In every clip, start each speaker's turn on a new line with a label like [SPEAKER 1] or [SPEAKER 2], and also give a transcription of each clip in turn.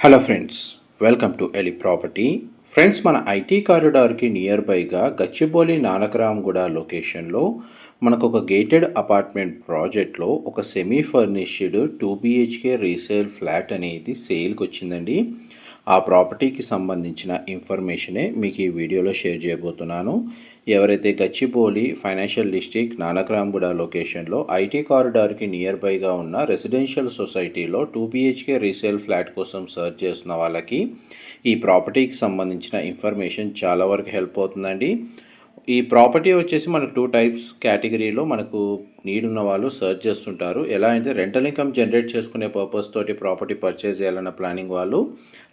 [SPEAKER 1] Hello friends welcome to Eli property friends మన IT కారిడార్కి near బైగా గచ్చిబౌలి నానకరాంగూడ లొకేషన్లో మనకు ఒక గేటెడ్ అపార్ట్మెంట్ ప్రాజెక్ట్లో ఒక semi furnished two BHK resale flat అనేది సేల్కి వచ్చిందండి ఆ ప్రాపర్టీకి సంబంధించిన ఇన్ఫర్మేషనే మీకు ఈ వీడియోలో షేర్ చేయబోతున్నాను. ఎవరైతే గచ్చిబౌలి ఫైనాన్షియల్ డిస్ట్రిక్ట్ నానక్రాంగూడ లొకేషన్లో ఐటీ కారిడార్కి నియర్ బైగా ఉన్న రెసిడెన్షియల్ సొసైటీలో టూ బిహెచ్కే రీసేల్ ఫ్లాట్ కోసం సర్చ్ చేస్తున్న వాళ్ళకి ఈ ప్రాపర్టీకి సంబంధించిన ఇన్ఫర్మేషన్ చాలా వరకు హెల్ప్ అవుతుందండి. ఈ ప్రాపర్టీ వచ్చేసి మనకు టూ టైప్స్ కేటగిరీలో మనకు నీడ్ ఉన్న వాళ్ళు సర్చ్ చేస్తుంటారు. ఎలా అంటే రెంటల్ ఇన్కమ్ జనరేట్ చేసుకునే పర్పస్ తోటి ప్రాపర్టీ పర్చేజ్ చేయాలన్న ప్లానింగ్ వాళ్ళు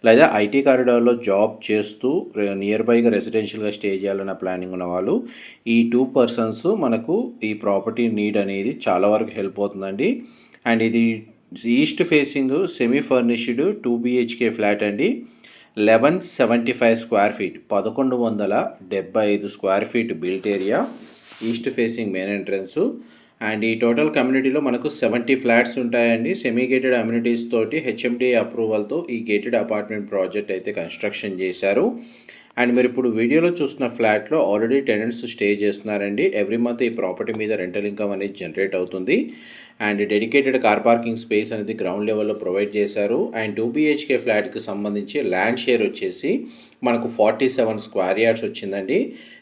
[SPEAKER 1] లేదా ఐటీ కారిడార్లో జాబ్ చేస్తూ నియర్ బైగా రెసిడెన్షియల్గా స్టే చేయాలన్న ప్లానింగ్ ఉన్న వాళ్ళు ఈ టూ పర్సన్స్ మనకు ఈ ప్రాపర్టీ నీడ్ అనేది చాలా వరకు హెల్ప్ అవుతుందండి. అండ్ ఇది east facing semi furnished two BHK flat అండి. Eleven seventy five square feet పదకొండు వందల డెబ్బై ఐదు square feet built area east facing main entrance. And ఈ టోటల్ కమ్యూనిటీలో మనకు సెవెంటీ ఫ్లాట్స్ ఉంటాయండి. సెమీ గేటెడ్ అమ్యూనిటీస్ తోటి హెచ్ఎండి అప్రూవల్తో ఈ గేటెడ్ అపార్ట్మెంట్ ప్రాజెక్ట్ అయితే కన్స్ట్రక్షన్ చేశారు. అండ్ మీరు ఇప్పుడు వీడియోలో చూస్తున్న ఫ్లాట్లో ఆల్రెడీ టెనెంట్స్ స్టే చేస్తున్నారండి. ఎవ్రీ మంత్ ఈ ప్రాపర్టీ మీద రెంటల్ ఇన్కమ్ అనేది జనరేట్ అవుతుంది. And dedicated car parking space అనేది గ్రౌండ్ లెవెల్లో ప్రొవైడ్ చేశారు. అండ్ టూ బీహెచ్కే ఫ్లాట్కి సంబంధించి ల్యాండ్ షేర్ వచ్చేసి మనకు ఫార్టీ సెవెన్ స్క్వేర్ యార్డ్స్ వచ్చిందండి.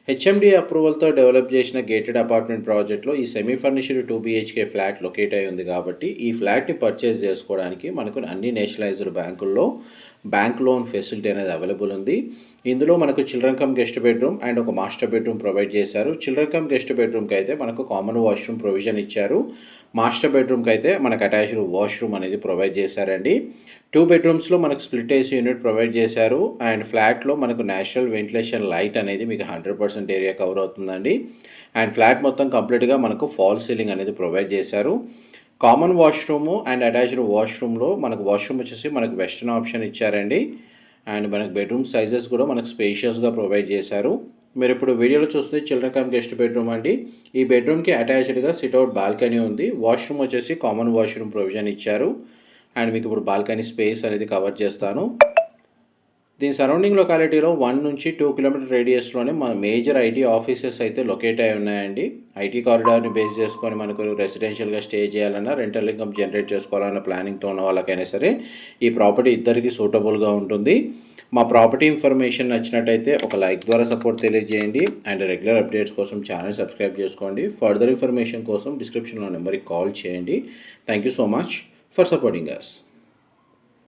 [SPEAKER 1] హెచ్ఎండి అప్రూవల్తో డెవలప్ చేసిన గేటెడ్ అపార్ట్మెంట్ ప్రాజెక్ట్లో ఈ semi furnished two BHK flat locate అయి ఉంది కాబట్టి ఈ ఫ్లాట్ని పర్చేస్ చేసుకోవడానికి మనకు అన్ని నేషనలైజ్డ్ బ్యాంకుల్లో బ్యాంక్ లోన్ ఫెసిలిటీ అనేది అవైలబుల్ ఉంది. ఇందులో మనకు children cum guest bedroom and ఒక మాస్టర్ బెడ్రూమ్ ప్రొవైడ్ చేశారు. చిల్డ్రన్ కమ్ గెస్ట్ బెడ్రూమ్కి అయితే మనకు కామన్ వాష్రూమ్ ప్రొవిజన్ ఇచ్చారు. మాస్టర్ బెడ్రూమ్కి అయితే మనకు అటాచ్డ్ వాష్రూమ్ అనేది ప్రొవైడ్ చేశారండి. టూ బెడ్రూమ్స్లో మనకు స్ప్లిట్ ఏసీ యూనిట్ ప్రొవైడ్ చేశారు. అండ్ ఫ్లాట్లో మనకు నేచురల్ వెంటిలేషన్ లైట్ అనేది మీకు హండ్రెడ్ పర్సెంట్ ఏరియా కవర్ అవుతుందండి. అండ్ ఫ్లాట్ మొత్తం కంప్లీట్గా మనకు ఫాల్ సీలింగ్ అనేది ప్రొవైడ్ చేశారు. కామన్ వాష్రూము అండ్ అటాచ్డ్ వాష్రూమ్లో మనకు వాష్రూమ్ వచ్చేసి మనకు వెస్టర్న్ ఆప్షన్ ఇచ్చారండి. అండ్ మనకు బెడ్రూమ్ సైజెస్ కూడా మనకు స్పేషియస్గా ప్రొవైడ్ చేశారు. మీరు ఇప్పుడు వీడియోలో చూస్తుంది చిల్డ్రన్ కమ్ గెస్ట్ బెడ్రూమ్ అండి. ఈ బెడ్రూమ్కి అటాచ్డ్గా సిట్అవుట్ బాల్కనీ ఉంది. వాష్రూమ్ వచ్చేసి కామన్ వాష్రూమ్ ప్రొవిజన్ ఇచ్చారు. అండ్ మీకు ఇప్పుడు బాల్కనీ స్పేస్ అనేది కవర్ చేస్తాను. దీని సరౌండింగ్ లొకాలిటీలో వన్ నుంచి టూ కిలోమీటర్ రేడియస్లోనే మన మేజర్ ఐటీ ఆఫీసెస్ అయితే లొకేట్ అయి ఉన్నాయండి. ఐటీ కారిడార్ని బేస్ చేసుకొని మనకు రెసిడెన్షియల్గా స్టే చేయాలన్నా రెంటల్ ఇన్కమ్ జనరేట్ చేసుకోవాలన్న ప్లానింగ్తో ఉన్న వాళ్ళకైనా సరే ఈ ప్రాపర్టీ ఇద్దరికి సూటబుల్గా ఉంటుంది. మా ప్రాపర్టీ ఇన్ఫర్మేషన్ నచ్చినట్టయితే ఒక లైక్ ద్వారా సపోర్ట్ తెలియజేయండి. అండ్ రెగ్యులర్ అప్డేట్స్ కోసం ఛానల్ సబ్స్క్రైబ్ చేసుకోండి. ఫర్దర్ ఇన్ఫర్మేషన్ కోసం డిస్క్రిప్షన్లో నెంబర్కి కాల్ చేయండి. Thank you so much for supporting us